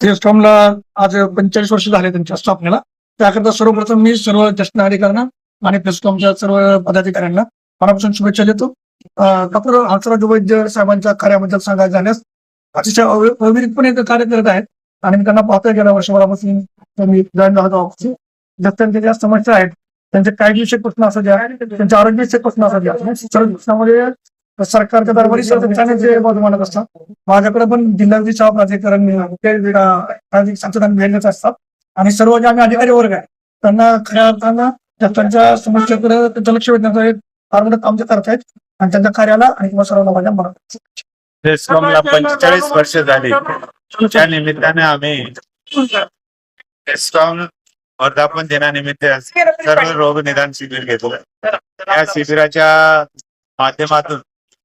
टेस्टकॉमला आज पंचेचाळीस वर्ष झाले त्यांच्या स्थापनेला. त्याकरता सर्वप्रथम मी सर्व ज्येष्ठ नागरिकांना आणि टेस्टकॉमच्या सर्व पदाधिकाऱ्यांना मनापासून शुभेच्छा देतो. डॉक्टर हंसराज वैद्य साहेबांच्या कार्याबद्दल सांगायचं झाल्यास अतिशय अविरितपणे ते कार्य करत आहेत आणि मी त्यांना पाहतोय गेल्या वर्षभरापासून. मी जॉईन झालो ऑफिस त्यांच्या ज्या समस्या आहेत त्यांचे कायदेशीर प्रश्न असू द्या त्यांचे आरोग्यविषयक प्रश्न असू द्या सर्व प्रश्नामध्ये सरकारच्या दरबारी सातत्याने जे बाजू मांडत असतात माझ्याकडे पण जिल्ह्याची सेवा प्राधिकरण संचालन भेटत असतात. आणि सर्व जे आम्ही अधिकारी वर्ग आहे त्यांना खऱ्या अर्थानं त्या- त्यांच्या समस्येकडे त्यांचं लक्ष वेधण्याचं एक फार मोठं काम ते करत आहेत आणि त्यांच्या कार्याला आणि किंवा सर्वांना माझ्या मनात पंचेचाळीस वर्ष झाली. त्या निमित्ताने आम्ही वर्धापन दिनानिमित्त सर्व रोग निदान शिबिर घेतलं. या शिबिराच्या माध्यमातून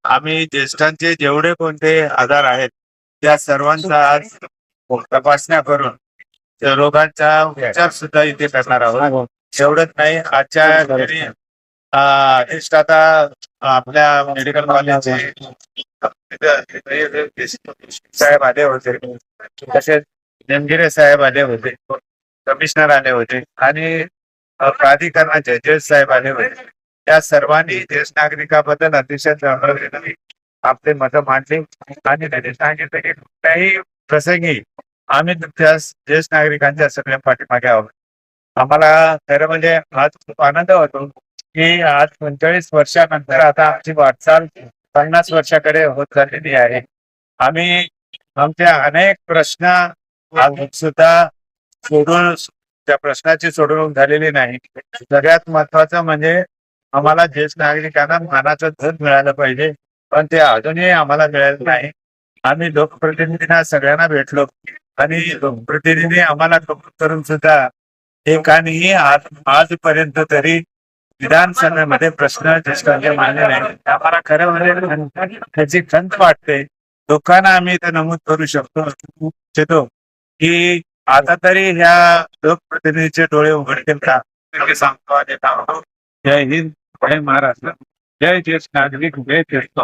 आम्ही ज्येष्ठांचे जेवढे कोणते आजार आहेत त्या सर्वांचा आज तपासण्या करून त्या रोगांचा उपचार सुद्धा इथे करणार आहोत. एवढंच नाही आजच्या घरी आता अधिष्ठाता आपल्या मेडिकल कॉलेजचे साहेब आले होते तसेच नेमगिरे साहेब आले होते कमिशनर आले होते आणि प्राधिकरणाचे जज साहेब आले होते. त्या सर्वांनी ज्येष्ठ नागरिकाबद्दल अतिशय चांगलं आपले मतं मांडली आणि त्यांनी सांगितलं की कुठल्याही प्रसंगी आम्ही त्या ज्येष्ठ नागरिकांच्या सगळ्या पाठीमागे आहोत. आम्हाला खरं म्हणजे आज खूप आनंद होतो की आज पंचेचाळीस वर्षानंतर आता आमची वाटचाल पन्नास वर्षाकडे होत झालेली आहे. आम्ही आमचे अनेक प्रश्न सुद्धा सोडून त्या प्रश्नाची सोडवणूक झालेली नाही. सगळ्यात महत्वाचं म्हणजे आम्हाला ज्येष्ठ नागरिकांना मानाचं धन मिळालं पाहिजे पण ते अजूनही आम्हाला मिळालं नाही. आम्ही लोकप्रतिनिधींना सगळ्यांना भेटलो आणि लोकप्रतिनिधी आम्हाला कबूल करून सुद्धा एकानेही आज आजपर्यंत तरी विधानसभेमध्ये प्रश्न ज्येष्ठांचे मान्य नाही. आम्हाला खरं म्हणजे त्याची खंत वाटते. लोकांना आम्ही इथे नमूद करू शकतो इच्छितो की आता तरी ह्या लोकप्रतिनिधीचे डोळे उघडतील का? सांगतो आणि थांबतो जय हिंद जय महाराष्ट्र जय ज्येष्ठ नागरिक जय ज्येष्ठ